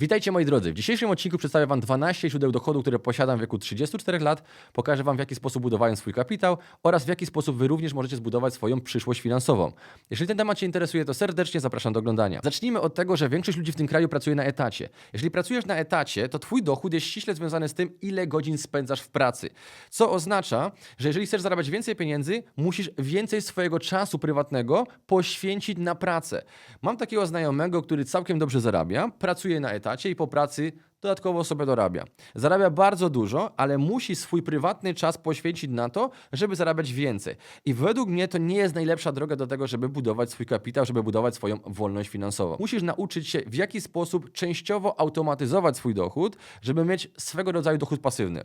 Witajcie moi drodzy. W dzisiejszym odcinku przedstawię Wam 12 źródeł dochodu, które posiadam w wieku 34 lat. Pokażę Wam w jaki sposób budowałem swój kapitał oraz w jaki sposób Wy również możecie zbudować swoją przyszłość finansową. Jeżeli ten temat Cię interesuje, to serdecznie zapraszam do oglądania. Zacznijmy od tego, że większość ludzi w tym kraju pracuje na etacie. Jeżeli pracujesz na etacie, to Twój dochód jest ściśle związany z tym, ile godzin spędzasz w pracy. Co oznacza, że jeżeli chcesz zarabiać więcej pieniędzy, musisz więcej swojego czasu prywatnego poświęcić na pracę. Mam takiego znajomego, który całkiem dobrze zarabia, pracuje na etacie i po pracy dodatkowo sobie dorabia. Zarabia bardzo dużo, ale musi swój prywatny czas poświęcić na to, żeby zarabiać więcej. I według mnie to nie jest najlepsza droga do tego, żeby budować swój kapitał, żeby budować swoją wolność finansową. Musisz nauczyć się, w jaki sposób częściowo automatyzować swój dochód, żeby mieć swego rodzaju dochód pasywny.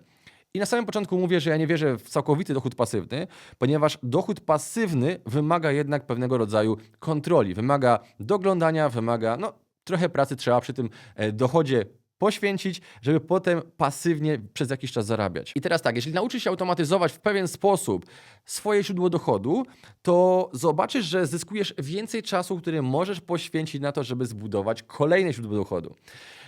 I na samym początku mówię, że ja nie wierzę w całkowity dochód pasywny, ponieważ dochód pasywny wymaga jednak pewnego rodzaju kontroli, wymaga doglądania, wymaga, no, trochę pracy trzeba przy tym e, dochodzie poświęcić, żeby potem pasywnie przez jakiś czas zarabiać. I teraz tak, jeżeli nauczysz się automatyzować w pewien sposób swoje źródło dochodu, to zobaczysz, że zyskujesz więcej czasu, który możesz poświęcić na to, żeby zbudować kolejne źródło dochodu.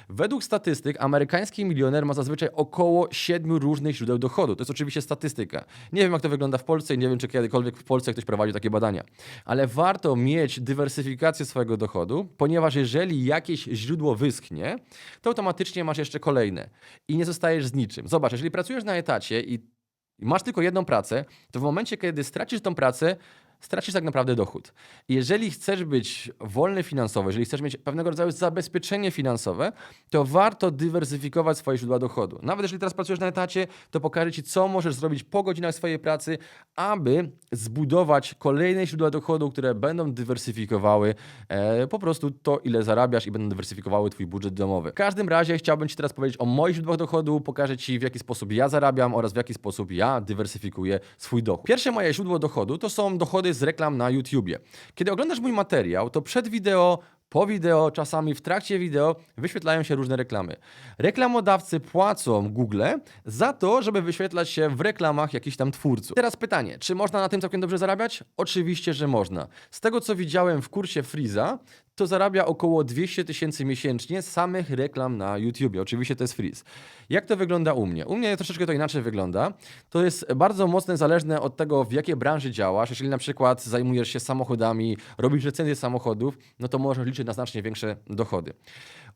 Według statystyk amerykański milioner ma zazwyczaj około siedmiu różnych źródeł dochodu. To jest oczywiście statystyka. Nie wiem, jak to wygląda w Polsce i nie wiem, czy kiedykolwiek w Polsce ktoś prowadził takie badania. Ale warto mieć dywersyfikację swojego dochodu, ponieważ jeżeli jakieś źródło wyschnie, to automatycznie masz jeszcze kolejne i nie zostajesz z niczym. Zobacz, jeżeli pracujesz na etacie i masz tylko jedną pracę, to w momencie, kiedy stracisz tą pracę, stracisz tak naprawdę dochód. Jeżeli chcesz być wolny finansowo, jeżeli chcesz mieć pewnego rodzaju zabezpieczenie finansowe, to warto dywersyfikować swoje źródła dochodu. Nawet jeżeli teraz pracujesz na etacie, to pokażę Ci, co możesz zrobić po godzinach swojej pracy, aby zbudować kolejne źródła dochodu, które będą dywersyfikowały e, po prostu to, ile zarabiasz i będą dywersyfikowały Twój budżet domowy. W każdym razie chciałbym Ci teraz powiedzieć o moich źródłach dochodu, pokażę Ci, w jaki sposób ja zarabiam oraz w jaki sposób ja dywersyfikuję swój dochód. Pierwsze moje źródło dochodu to są dochody z reklam na YouTubie. Kiedy oglądasz mój materiał, to przed wideo po wideo, czasami w trakcie wideo wyświetlają się różne reklamy. Reklamodawcy płacą Google za to, żeby wyświetlać się w reklamach jakichś tam twórców. Teraz pytanie, czy można na tym całkiem dobrze zarabiać? Oczywiście, że można. Z tego co widziałem w kursie Freeza, to zarabia około 200 tysięcy miesięcznie samych reklam na YouTubie. Oczywiście to jest Freeze. Jak to wygląda u mnie? U mnie troszeczkę to inaczej wygląda. To jest bardzo mocno zależne od tego, w jakiej branży działasz. Jeżeli na przykład zajmujesz się samochodami, robisz recenzję samochodów, no to możesz liczyć na znacznie większe dochody.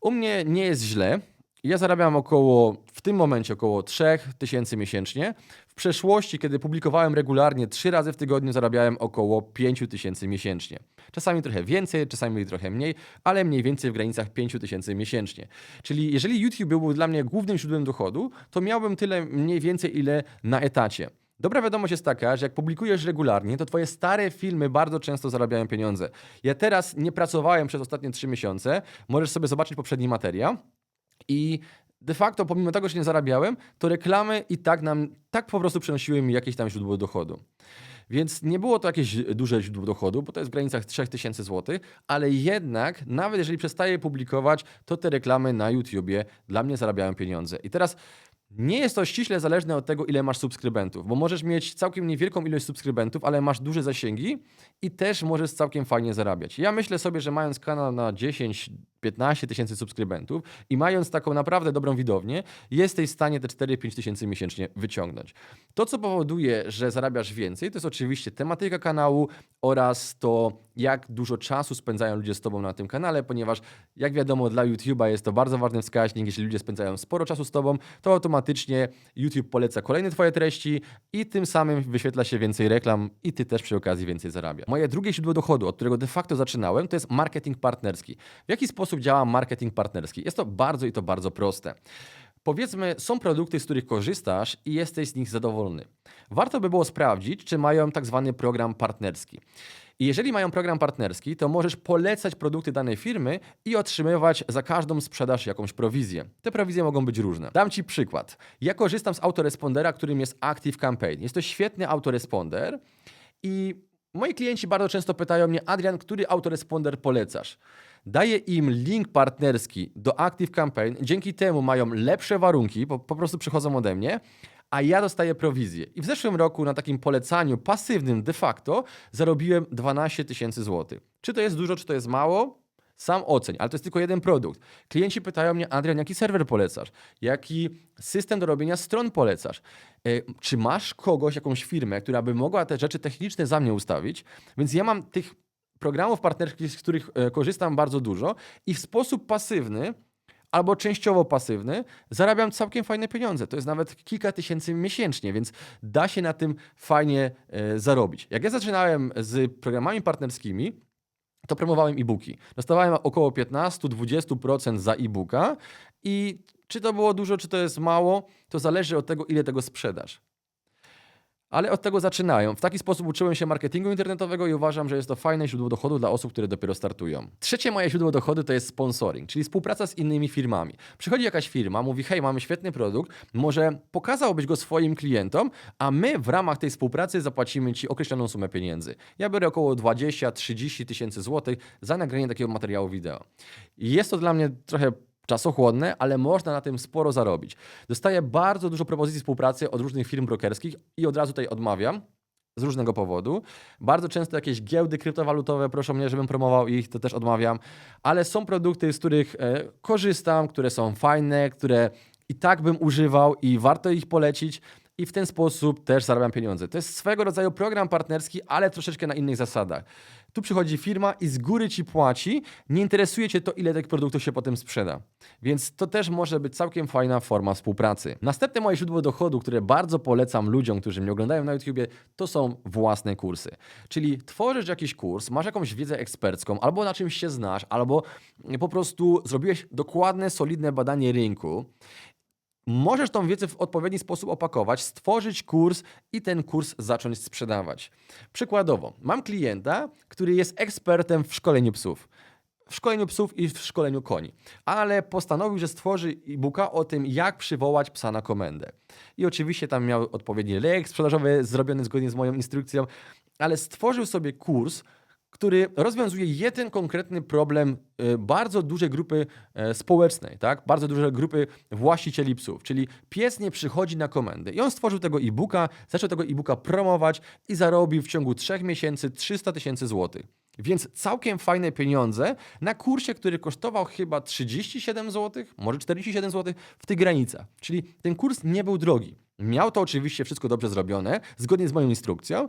U mnie nie jest źle. Ja zarabiam około, w tym momencie około 3000 miesięcznie. W przeszłości, kiedy publikowałem regularnie, trzy razy w tygodniu zarabiałem około 5000 miesięcznie. Czasami trochę więcej, czasami trochę mniej, ale mniej więcej w granicach 5000 miesięcznie. Czyli jeżeli YouTube był dla mnie głównym źródłem dochodu, to miałbym tyle mniej więcej, ile na etacie. Dobra wiadomość jest taka, że jak publikujesz regularnie, to twoje stare filmy bardzo często zarabiają pieniądze. Ja teraz nie pracowałem przez ostatnie 3 miesiące, możesz sobie zobaczyć poprzedni materiał. I de facto, pomimo tego, że nie zarabiałem, to reklamy i tak nam, tak po prostu przynosiły mi jakieś tam źródło dochodu. Więc nie było to jakieś duże źródło dochodu, bo to jest w granicach 3000 zł, ale jednak, nawet jeżeli przestaję publikować, to te reklamy na YouTubie dla mnie zarabiają pieniądze. I teraz nie jest to ściśle zależne od tego, ile masz subskrybentów, bo możesz mieć całkiem niewielką ilość subskrybentów, ale masz duże zasięgi i też możesz całkiem fajnie zarabiać. Ja myślę sobie, że mając kanał na 10, 15 tysięcy subskrybentów i mając taką naprawdę dobrą widownię, jesteś w stanie te 4-5 tysięcy miesięcznie wyciągnąć. To, co powoduje, że zarabiasz więcej, to jest oczywiście tematyka kanału oraz to, jak dużo czasu spędzają ludzie z Tobą na tym kanale, ponieważ jak wiadomo, dla YouTube'a jest to bardzo ważny wskaźnik. Jeśli ludzie spędzają sporo czasu z Tobą, to automatycznie YouTube poleca kolejne Twoje treści i tym samym wyświetla się więcej reklam i Ty też przy okazji więcej zarabia. Moje drugie źródło dochodu, od którego de facto zaczynałem, to jest marketing partnerski. W jaki sposób działa marketing partnerski? Jest to bardzo i to bardzo proste. Powiedzmy, są produkty, z których korzystasz i jesteś z nich zadowolony. Warto by było sprawdzić, czy mają tak zwany program partnerski. I jeżeli mają program partnerski, to możesz polecać produkty danej firmy i otrzymywać za każdą sprzedaż jakąś prowizję. Te prowizje mogą być różne. Dam Ci przykład. Ja korzystam z autorespondera, którym jest Active Campaign. Jest to świetny autoresponder i moi klienci bardzo często pytają mnie, Adrian, który autoresponder polecasz? Daję im link partnerski do Active Campaign, dzięki temu mają lepsze warunki, po, po prostu przychodzą ode mnie, a ja dostaję prowizję. I w zeszłym roku na takim polecaniu pasywnym de facto zarobiłem 12 tysięcy złotych. Czy to jest dużo, czy to jest mało? Sam oceń, ale to jest tylko jeden produkt. Klienci pytają mnie, Adrian, jaki serwer polecasz? Jaki system do robienia stron polecasz? E, Czy masz kogoś, jakąś firmę, która by mogła te rzeczy techniczne za mnie ustawić? Więc ja mam tych programów partnerskich, z których e, korzystam bardzo dużo i w sposób pasywny albo częściowo pasywny zarabiam całkiem fajne pieniądze. To jest nawet kilka tysięcy miesięcznie, więc da się na tym fajnie e, zarobić. Jak ja zaczynałem z programami partnerskimi, to promowałem e-booki. Dostawałem około 15-20% za e-booka i czy to było dużo, czy to jest mało, to zależy od tego, ile tego sprzedasz. Ale od tego zaczynają. W taki sposób uczyłem się marketingu internetowego i uważam, że jest to fajne źródło dochodu dla osób, które dopiero startują. Trzecie moje źródło dochodu to jest sponsoring, czyli współpraca z innymi firmami. Przychodzi jakaś firma, mówi: Hej, mamy świetny produkt, może pokazałbyś go swoim klientom, a my w ramach tej współpracy zapłacimy ci określoną sumę pieniędzy. Ja biorę około 20-30 tysięcy złotych za nagranie takiego materiału wideo. Jest to dla mnie trochę czasochłonne, ale można na tym sporo zarobić. Dostaję bardzo dużo propozycji współpracy od różnych firm brokerskich i od razu tutaj odmawiam. Z różnego powodu. Bardzo często jakieś giełdy kryptowalutowe proszą mnie, żebym promował ich, to też odmawiam. Ale są produkty, z których e, korzystam, które są fajne, które i tak bym używał i warto ich polecić. I w ten sposób też zarabiam pieniądze. To jest swego rodzaju program partnerski, ale troszeczkę na innych zasadach. Tu przychodzi firma i z góry ci płaci, nie interesuje cię to, ile tych produktów się potem sprzeda. Więc to też może być całkiem fajna forma współpracy. Następne moje źródło dochodu, które bardzo polecam ludziom, którzy mnie oglądają na YouTubie, to są własne kursy. Czyli tworzysz jakiś kurs, masz jakąś wiedzę ekspercką, albo na czymś się znasz, albo po prostu zrobiłeś dokładne, solidne badanie rynku Możesz tą wiedzę w odpowiedni sposób opakować, stworzyć kurs i ten kurs zacząć sprzedawać. Przykładowo, mam klienta, który jest ekspertem w szkoleniu psów. W szkoleniu psów i w szkoleniu koni, ale postanowił, że stworzy e-booka o tym, jak przywołać psa na komendę. I oczywiście tam miał odpowiedni lek sprzedażowy zrobiony zgodnie z moją instrukcją, ale stworzył sobie kurs, który rozwiązuje jeden konkretny problem y, bardzo dużej grupy e, społecznej, tak? bardzo dużej grupy właścicieli psów. Czyli pies nie przychodzi na komendę. I on stworzył tego e-booka, zaczął tego e-booka promować i zarobił w ciągu trzech miesięcy 300 tysięcy złotych. Więc całkiem fajne pieniądze na kursie, który kosztował chyba 37 zł, może 47 zł w tych granicach. Czyli ten kurs nie był drogi. Miał to oczywiście wszystko dobrze zrobione, zgodnie z moją instrukcją,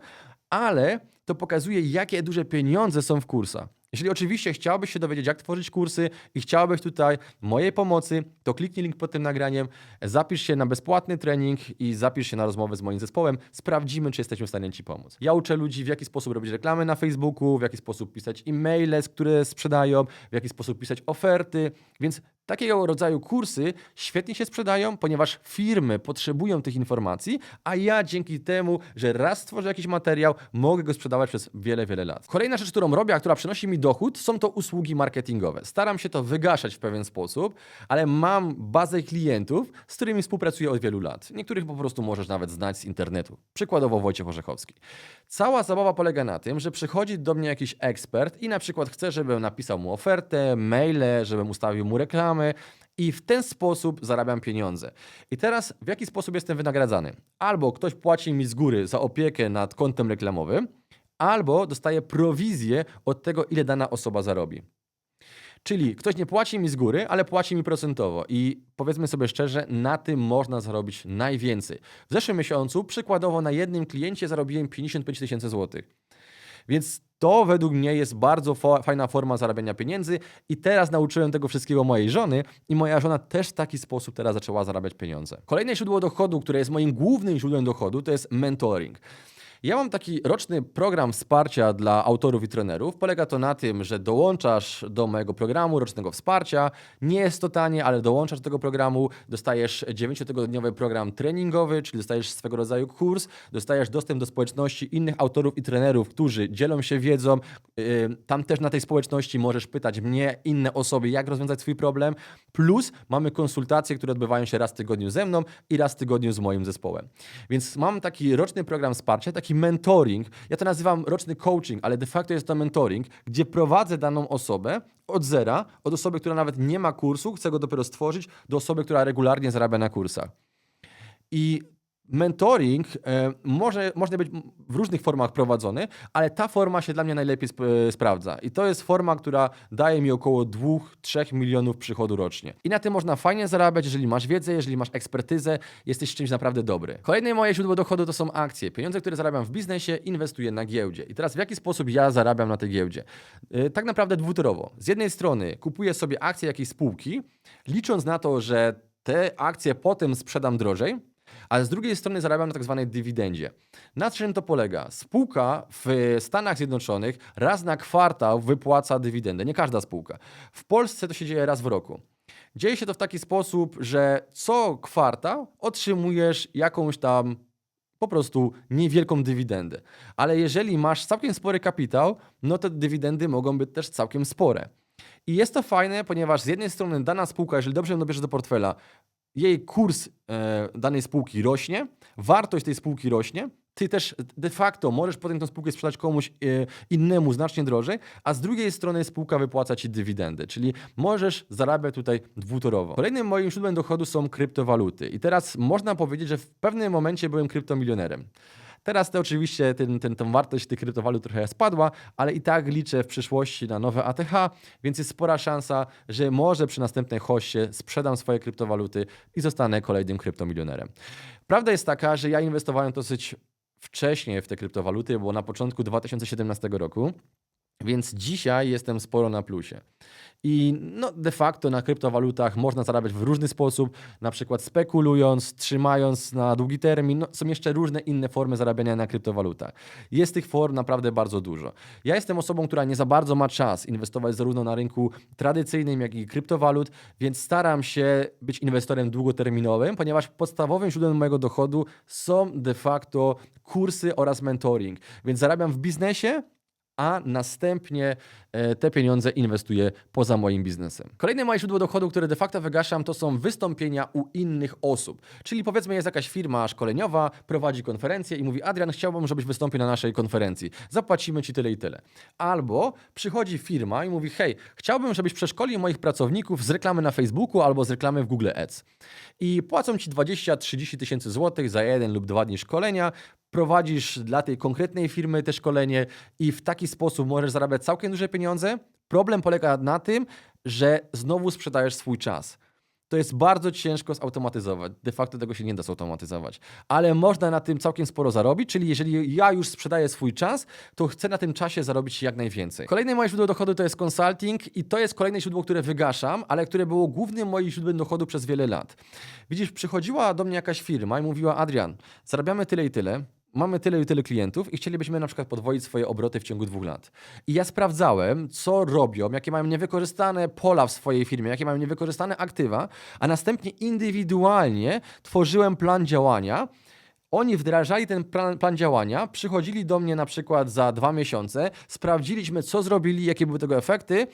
ale to pokazuje, jakie duże pieniądze są w kursach. Jeśli oczywiście chciałbyś się dowiedzieć, jak tworzyć kursy i chciałbyś tutaj mojej pomocy, to kliknij link pod tym nagraniem, zapisz się na bezpłatny trening i zapisz się na rozmowę z moim zespołem. Sprawdzimy, czy jesteśmy w stanie Ci pomóc. Ja uczę ludzi, w jaki sposób robić reklamy na Facebooku, w jaki sposób pisać e-maile, które sprzedają, w jaki sposób pisać oferty, więc Takiego rodzaju kursy świetnie się sprzedają, ponieważ firmy potrzebują tych informacji, a ja dzięki temu, że raz stworzę jakiś materiał, mogę go sprzedawać przez wiele, wiele lat. Kolejna rzecz, którą robię, a która przynosi mi dochód, są to usługi marketingowe. Staram się to wygaszać w pewien sposób, ale mam bazę klientów, z którymi współpracuję od wielu lat. Niektórych po prostu możesz nawet znać z internetu. Przykładowo Wojciech Orzechowski. Cała zabawa polega na tym, że przychodzi do mnie jakiś ekspert i na przykład chce, żebym napisał mu ofertę, maile, żebym ustawił mu reklamę i w ten sposób zarabiam pieniądze. I teraz w jaki sposób jestem wynagradzany? Albo ktoś płaci mi z góry za opiekę nad kontem reklamowym, albo dostaję prowizję od tego, ile dana osoba zarobi. Czyli ktoś nie płaci mi z góry, ale płaci mi procentowo. I powiedzmy sobie szczerze, na tym można zarobić najwięcej. W zeszłym miesiącu, przykładowo na jednym kliencie zarobiłem 55 tysięcy złotych. Więc to według mnie jest bardzo fajna forma zarabiania pieniędzy i teraz nauczyłem tego wszystkiego mojej żony i moja żona też w taki sposób teraz zaczęła zarabiać pieniądze. Kolejne źródło dochodu, które jest moim głównym źródłem dochodu, to jest mentoring. Ja mam taki roczny program wsparcia dla autorów i trenerów. Polega to na tym, że dołączasz do mojego programu rocznego wsparcia. Nie jest to tanie, ale dołączasz do tego programu, dostajesz 9-tygodniowy program treningowy, czyli dostajesz swego rodzaju kurs, dostajesz dostęp do społeczności innych autorów i trenerów, którzy dzielą się wiedzą. Tam też na tej społeczności możesz pytać mnie, inne osoby, jak rozwiązać swój problem. Plus mamy konsultacje, które odbywają się raz w tygodniu ze mną i raz w tygodniu z moim zespołem. Więc mam taki roczny program wsparcia, taki taki mentoring. Ja to nazywam roczny coaching, ale de facto jest to mentoring, gdzie prowadzę daną osobę od zera, od osoby, która nawet nie ma kursu, chce go dopiero stworzyć, do osoby, która regularnie zarabia na kursach. I mentoring e, może, może być w różnych formach prowadzony, ale ta forma się dla mnie najlepiej sp e, sprawdza. I to jest forma, która daje mi około 2-3 milionów przychodu rocznie. I na tym można fajnie zarabiać, jeżeli masz wiedzę, jeżeli masz ekspertyzę, jesteś czymś naprawdę dobry. Kolejne moje źródło dochodu to są akcje. Pieniądze, które zarabiam w biznesie, inwestuję na giełdzie. I teraz w jaki sposób ja zarabiam na tej giełdzie? E, tak naprawdę dwutorowo. Z jednej strony kupuję sobie akcje jakiejś spółki, licząc na to, że te akcje potem sprzedam drożej, ale z drugiej strony zarabiam na tak zwanej dywidendzie. Na czym to polega? Spółka w Stanach Zjednoczonych raz na kwartał wypłaca dywidendę. Nie każda spółka. W Polsce to się dzieje raz w roku. Dzieje się to w taki sposób, że co kwartał otrzymujesz jakąś tam po prostu niewielką dywidendę. Ale jeżeli masz całkiem spory kapitał, no to dywidendy mogą być też całkiem spore. I jest to fajne, ponieważ z jednej strony dana spółka, jeżeli dobrze ją dobierzesz do portfela, jej kurs e, danej spółki rośnie, wartość tej spółki rośnie, ty też de facto możesz potem tę spółkę sprzedać komuś e, innemu znacznie drożej, a z drugiej strony spółka wypłaca ci dywidendy, czyli możesz zarabiać tutaj dwutorowo. Kolejnym moim źródłem dochodu są kryptowaluty i teraz można powiedzieć, że w pewnym momencie byłem kryptomilionerem. Teraz to oczywiście ten, ten, tą wartość tych kryptowalut trochę spadła, ale i tak liczę w przyszłości na nowe ATH, więc jest spora szansa, że może przy następnej hoście sprzedam swoje kryptowaluty i zostanę kolejnym kryptomilionerem. Prawda jest taka, że ja inwestowałem dosyć wcześniej w te kryptowaluty, bo na początku 2017 roku. Więc dzisiaj jestem sporo na plusie. I no, de facto na kryptowalutach można zarabiać w różny sposób, na przykład spekulując, trzymając na długi termin. No, są jeszcze różne inne formy zarabiania na kryptowalutach. Jest tych form naprawdę bardzo dużo. Ja jestem osobą, która nie za bardzo ma czas inwestować zarówno na rynku tradycyjnym, jak i kryptowalut, więc staram się być inwestorem długoterminowym, ponieważ podstawowym źródłem mojego dochodu są de facto kursy oraz mentoring. Więc zarabiam w biznesie, a następnie e, te pieniądze inwestuję poza moim biznesem. Kolejne moje źródło dochodu, które de facto wygaszam, to są wystąpienia u innych osób. Czyli powiedzmy jest jakaś firma szkoleniowa, prowadzi konferencję i mówi Adrian, chciałbym, żebyś wystąpił na naszej konferencji. Zapłacimy ci tyle i tyle. Albo przychodzi firma i mówi hej, chciałbym, żebyś przeszkolił moich pracowników z reklamy na Facebooku albo z reklamy w Google Ads. I płacą ci 20-30 tysięcy złotych za jeden lub dwa dni szkolenia, prowadzisz dla tej konkretnej firmy te szkolenie i w taki sposób możesz zarabiać całkiem duże pieniądze. Problem polega na tym, że znowu sprzedajesz swój czas. To jest bardzo ciężko zautomatyzować. De facto tego się nie da zautomatyzować. Ale można na tym całkiem sporo zarobić, czyli jeżeli ja już sprzedaję swój czas, to chcę na tym czasie zarobić jak najwięcej. Kolejne moje źródło dochodu to jest consulting i to jest kolejne źródło, które wygaszam, ale które było głównym moim źródłem dochodu przez wiele lat. Widzisz, przychodziła do mnie jakaś firma i mówiła: Adrian, zarabiamy tyle i tyle, mamy tyle i tyle klientów i chcielibyśmy na przykład podwoić swoje obroty w ciągu dwóch lat. I ja sprawdzałem, co robią, jakie mają niewykorzystane pola w swojej firmie, jakie mają niewykorzystane aktywa, a następnie indywidualnie tworzyłem plan działania. Oni wdrażali ten plan, plan, działania, przychodzili do mnie na przykład za dwa miesiące, sprawdziliśmy, co zrobili, jakie były tego efekty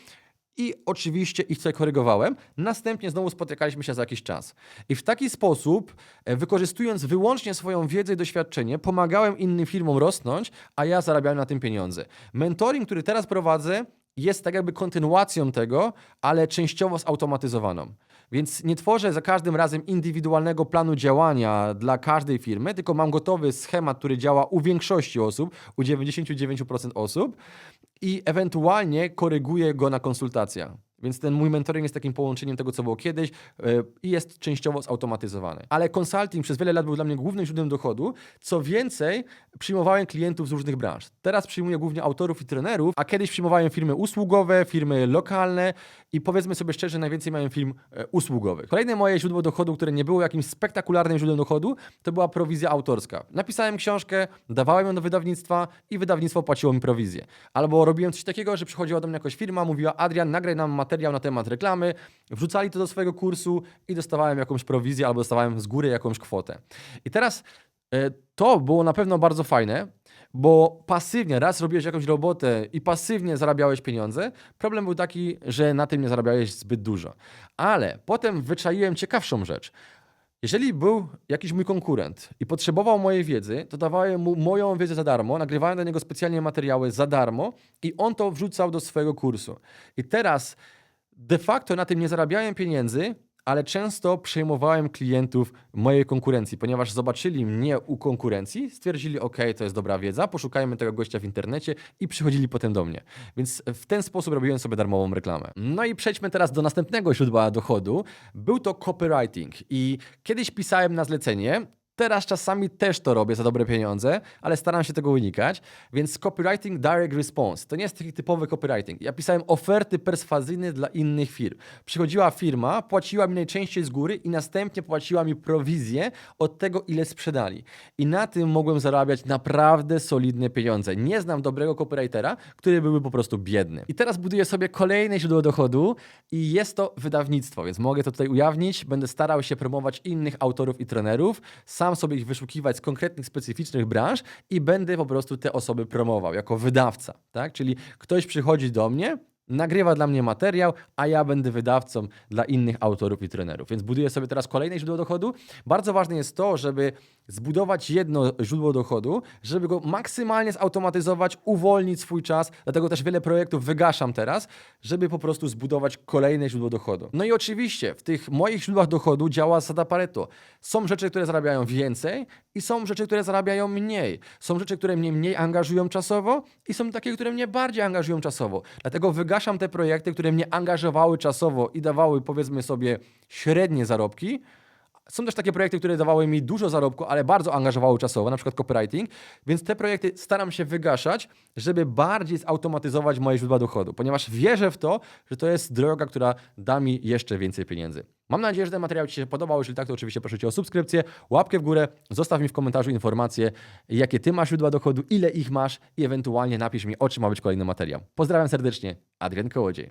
i oczywiście ich coś korygowałem. Następnie znowu spotykaliśmy się za jakiś czas. I w taki sposób, e, wykorzystując wyłącznie swoją wiedzę i doświadczenie, pomagałem innym firmom rosnąć, a ja zarabiałem na tym pieniądze. Mentoring, który teraz prowadzę, jest tak jakby kontynuacją tego, ale częściowo zautomatyzowaną. Więc nie tworzę za każdym razem indywidualnego planu działania dla każdej firmy, tylko mam gotowy schemat, który działa u większości osób, u 99% osób i ewentualnie koryguję go na konsultacjach. Więc ten mój mentoring jest takim połączeniem tego, co było kiedyś yy, i jest częściowo zautomatyzowany. Ale consulting przez wiele lat był dla mnie głównym źródłem dochodu. Co więcej, przyjmowałem klientów z różnych branż. Teraz przyjmuję głównie autorów i trenerów, a kiedyś przyjmowałem firmy usługowe, firmy lokalne i powiedzmy sobie szczerze, najwięcej miałem firm yy, usługowych. Kolejne moje źródło dochodu, które nie było jakimś spektakularnym źródłem dochodu, to była prowizja autorska. Napisałem książkę, dawałem ją do wydawnictwa i wydawnictwo płaciło mi prowizję. Albo robiłem coś takiego, że przychodziła do mnie jakaś firma, mówiła Adrian, nagraj nam materiał materiał na temat reklamy, wrzucali to do swojego kursu i dostawałem jakąś prowizję albo dostawałem z góry jakąś kwotę. I teraz e, to było na pewno bardzo fajne, bo pasywnie raz robiłeś jakąś robotę i pasywnie zarabiałeś pieniądze. Problem był taki, że na tym nie zarabiałeś zbyt dużo. Ale potem wyczaiłem ciekawszą rzecz. Jeżeli był jakiś mój konkurent i potrzebował mojej wiedzy, to dawałem mu moją wiedzę za darmo, nagrywałem dla niego specjalnie materiały za darmo i on to wrzucał do swojego kursu. I teraz de facto na tym nie zarabiałem pieniędzy, ale często przejmowałem klientów mojej konkurencji, ponieważ zobaczyli mnie u konkurencji, stwierdzili, ok, to jest dobra wiedza, poszukajmy tego gościa w internecie i przychodzili potem do mnie. Więc w ten sposób robiłem sobie darmową reklamę. No i przejdźmy teraz do następnego źródła dochodu. Był to copywriting i kiedyś pisałem na zlecenie, Teraz czasami też to robię za dobre pieniądze, ale staram się tego unikać. Więc copywriting direct response to nie jest taki typowy copywriting. Ja pisałem oferty perswazyjne dla innych firm. Przychodziła firma, płaciła mi najczęściej z góry i następnie płaciła mi prowizję od tego, ile sprzedali. I na tym mogłem zarabiać naprawdę solidne pieniądze. Nie znam dobrego copywritera, który byłby po prostu biedny. I teraz buduję sobie kolejne źródło dochodu i jest to wydawnictwo, więc mogę to tutaj ujawnić. Będę starał się promować innych autorów i trenerów. Sam sobie ich wyszukiwać z konkretnych, specyficznych branż i będę po prostu te osoby promował jako wydawca, tak? Czyli ktoś przychodzi do mnie, nagrywa dla mnie materiał, a ja będę wydawcą dla innych autorów i trenerów. Więc buduję sobie teraz kolejne źródło dochodu. Bardzo ważne jest to, żeby zbudować jedno źródło dochodu, żeby go maksymalnie zautomatyzować, uwolnić swój czas. Dlatego też wiele projektów wygaszam teraz, żeby po prostu zbudować kolejne źródło dochodu. No i oczywiście w tych moich źródłach dochodu działa zasada Pareto. Są rzeczy, które zarabiają więcej i są rzeczy, które zarabiają mniej. Są rzeczy, które mnie mniej angażują czasowo i są takie, które mnie bardziej angażują czasowo. Dlatego wygaszam te projekty, które mnie angażowały czasowo i dawały powiedzmy sobie średnie zarobki, są też takie projekty, które dawały mi dużo zarobku, ale bardzo angażowały czasowo, na przykład copywriting, więc te projekty staram się wygaszać, żeby bardziej zautomatyzować moje źródła dochodu, ponieważ wierzę w to, że to jest droga, która da mi jeszcze więcej pieniędzy. Mam nadzieję, że ten materiał Ci się podobał. Jeżeli tak, to oczywiście proszę Cię o subskrypcję, łapkę w górę, zostaw mi w komentarzu informacje, jakie Ty masz źródła dochodu, ile ich masz i ewentualnie napisz mi, o czym ma być kolejny materiał. Pozdrawiam serdecznie, Adrian Kołodziej.